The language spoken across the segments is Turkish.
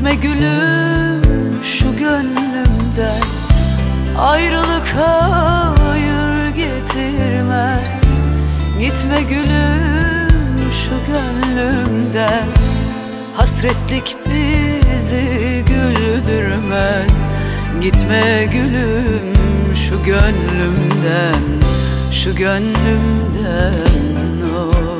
Gitme gülüm şu gönlümden. Ayrılık hayır getirmez. Gitme gülüm şu gönlümden. Hasretlik bizi güldürmez. Gitme gülüm şu gönlümden Şu gönlümden. Oh.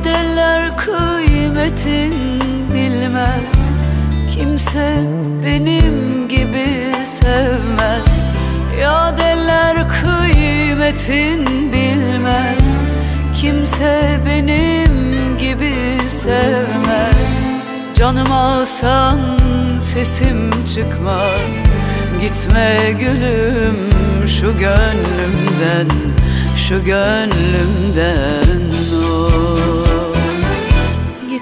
Yadeller kıymetin bilmez. Kimse benim gibi sevmez. Yadeller kıymetin bilmez. Kimse benim gibi sevmez. Canım alsan sesim çıkmaz. Gitme gülüm şu gönlümden Şu gönlümden. Oh.